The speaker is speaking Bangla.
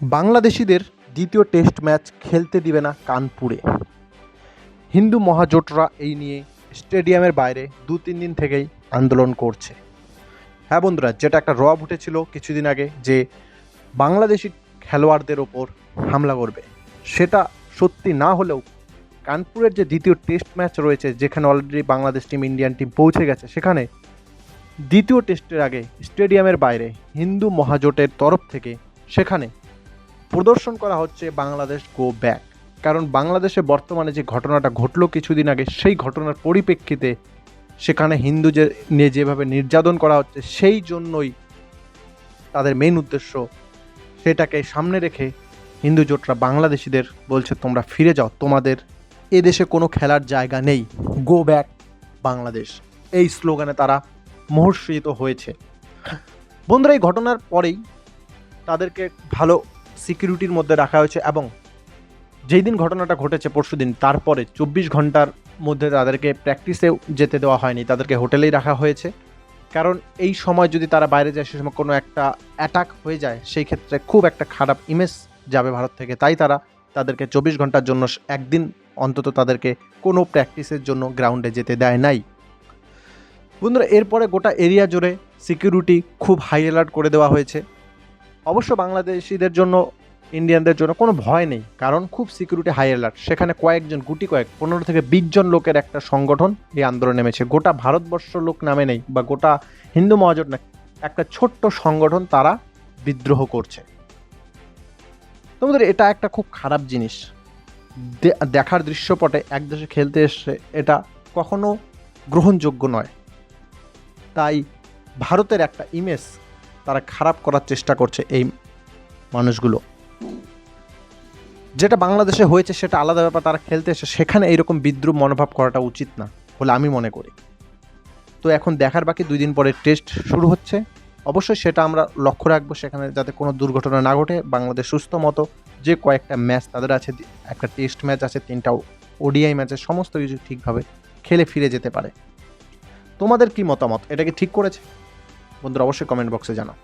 বাংলাদেশিদের দ্বিতীয় টেস্ট ম্যাচ খেলতে দিবে না কানপুরে। হিন্দু মহাজোটরা এই নিয়ে স্টেডিয়ামের বাইরে দু তিন দিন থেকেই আন্দোলন করছে। হ্যাঁ বন্ধুরা, যেটা একটা রব উঠেছিল কিছুদিন আগে যে বাংলাদেশি খেলোয়াড়দের ওপর হামলা করবে। সেটা সত্যি না হলেও কানপুরের যে দ্বিতীয় টেস্ট ম্যাচ রয়েছে, যেখানে already Bangladesh team Indian team পৌঁছে গেছে, সেখানে দ্বিতীয় টেস্টের আগে স্টেডিয়ামের বাইরে হিন্দু মহাজোটের তরফ থেকে সেখানে প্রদর্শন করা হচ্ছে বাংলাদেশ গো ব্যাক কারণ বাংলাদেশে বর্তমানে যে ঘটনাটা ঘটলো কিছুদিন আগে, সেই ঘটনার পরিপ্রেক্ষিতে সেখানে হিন্দু যে নিয়ে যেভাবে নির্যাতন করা হচ্ছে, সেই জন্যই তাদের মেন উদ্দেশ্য সেটাকে সামনে রেখে হিন্দু জোটরা বাংলাদেশিদের বলছে, তোমরা ফিরে যাও। তোমাদের এদেশে কোনো খেলার জায়গা নেই। Go back Bangladesh. এই স্লোগানে তারা মহর্ষিত হয়েছে। বন্ধুরা, এই ঘটনার পরেই তাদেরকে ভালো সিকিউরিটির মধ্যে রাখা হয়েছে এবং যেই দিন ঘটনাটা ঘটেছে পরশু দিন, তারপরে চব্বিশ ঘণ্টার মধ্যে তাদেরকে প্র্যাকটিসেও যেতে দেওয়া হয়নি, তাদেরকে হোটেলেই রাখা হয়েছে। কারণ এই সময় যদি তারা বাইরে যায়, সে সময় কোনো একটা অ্যাটাক হয়ে যায়, সেই ক্ষেত্রে খুব একটা খারাপ ইমেজ যাবে ভারত থেকে। তাই তারা তাদেরকে চব্বিশ ঘণ্টার জন্য একদিন অন্তত তাদেরকে কোনো প্র্যাকটিসের জন্য গ্রাউন্ডে যেতে দেয় নাই। বন্ধুরা, এরপরে গোটা এরিয়া জুড়ে সিকিউরিটি খুব হাই অ্যালার্ট করে দেওয়া হয়েছে। অবশ্য বাংলাদেশিদের জন্য ইন্ডিয়ানদের জন্য কোনো ভয় নেই, কারণ খুব সিকিউরিটি হাই অ্যালার্ট সেখানে কয়েকজন, গুটি কয়েক, পনেরো থেকে বিশ জন লোকের একটা সংগঠন এই আন্দোলনে নেমেছে। গোটা ভারতবর্ষ লোক নামে নেই, বা গোটা হিন্দু মহাজোট না, একটা ছোট্ট সংগঠন তারা বিদ্রোহ করছে। তোমাদের এটা একটা খুব খারাপ জিনিস। দেখার দৃশ্যপটে এক দেশে খেলতে এসছে এটা কখনো গ্রহণযোগ্য নয়। তাই ভারতের একটা ইমেজ তারা খারাপ করার চেষ্টা করছে এই মানুষগুলো। যেটা বাংলাদেশে হয়েছে সেটা আলাদা ব্যাপার, তারা খেলতে এসে সেখানে এইরকম বিদ্রুপ মনোভাব করাটা উচিত না বলে আমি মনে করি। তো এখন দেখার বাকি দুই দিন পরে টেস্ট শুরু হচ্ছে। অবশ্যই সেটা আমরা লক্ষ্য রাখব সেখানে যাতে কোনো দুর্ঘটনা না ঘটে। বাংলাদেশ সুস্থ মতো যে কয়েকটা ম্যাচ তাদের আছে, একটা টেস্ট ম্যাচ আছে, তিনটা ওডিআই ম্যাচে সমস্ত কিছু ঠিকভাবে খেলে ফিরে যেতে পারে। তোমাদের কি মতামত? এটা কি ঠিক করেছে? বন্ধুরা অবশ্যই কমেন্ট বক্সে জানাও।